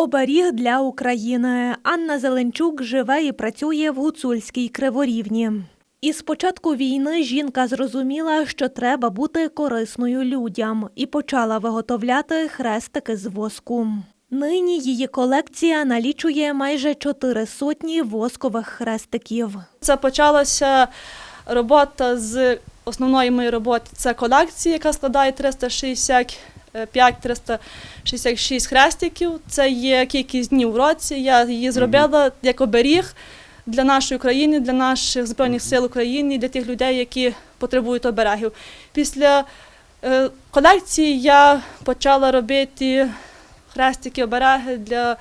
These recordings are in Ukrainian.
Оберіг для України. Анна Зеленчук живе і працює в гуцульській криворівні. Із початку війни жінка зрозуміла, що треба бути корисною людям, і почала виготовляти хрестики з воску. Нині її колекція налічує майже чотири сотні воскових хрестиків. Це почалася робота з основної моєї роботи. Це колекція, яка складає 365-366 хрестиків. Це є кількість днів в році. Я її зробила як оберіг для нашої країни, для наших збройних сил України, для тих людей, які потребують оберегів. Після е, колекції я почала робити хрестики, обереги для,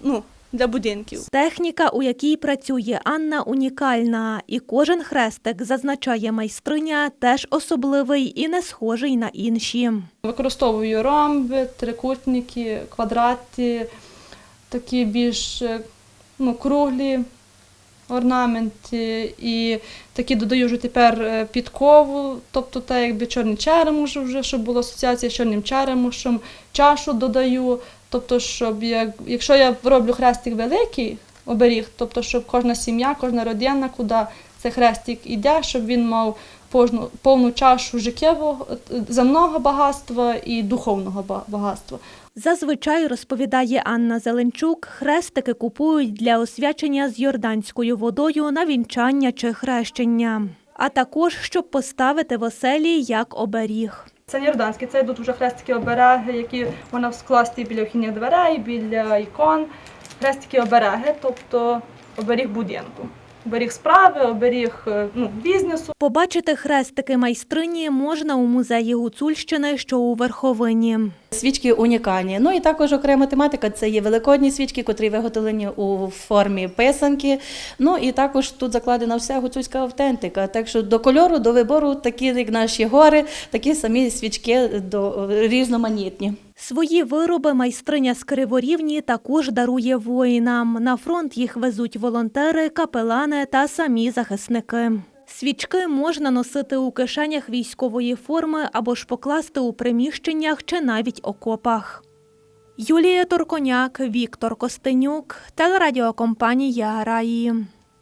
ну, для будинків. Техніка, у якій працює Анна, унікальна, і кожен хрестик, зазначає майстриня, теж особливий і не схожий на інші. Використовую ромби, трикутники, квадрати, такі більш е, ну, круглі орнаменти. І такі додаю вже тепер е, підкову, тобто так якби чорний черемуш вже, щоб була асоціація з чорним черемушем, чашу додаю. Тобто, щоб як, якщо я роблю хрестик великий, оберіг, тобто, щоб кожна сім'я, кожна родина, куди цей хрестик іде, щоб він мав повну, повну чашу життєвого е, земного багатства і духовного багатства. Зазвичай, розповідає Анна Зеленчук, хрестики купують для освячення з йорданською водою на вінчання чи хрещення, а також щоб поставити в оселі як оберіг. Це йорданські, це йдуть вже хрестики обереги, які можна скласти біля вхідних дверей, біля ікон. Хрестики обереги, тобто оберіг будинку. Оберіг справи, оберіг е, ну, бізнесу. Побачити хрестики майстрині можна у музеї Гуцульщини, що у Верховині. Свічки унікальні. Ну і також окрема тематика це є великодні свічки, котрі виготовлені у формі писанки. Ну і також тут закладена вся гуцульська автентика. Так що до кольору, до вибору, такі як наші гори, такі самі свічки до різноманітні. Свої вироби майстриня з Криворівні також дарує воїнам. На фронт їх везуть волонтери, капелани та самі захисники. Свічки можна носити у кишенях військової форми або ж покласти у приміщеннях чи навіть окопах. Юлія Турконяк, Віктор Костенюк, телерадіокомпанія Раї.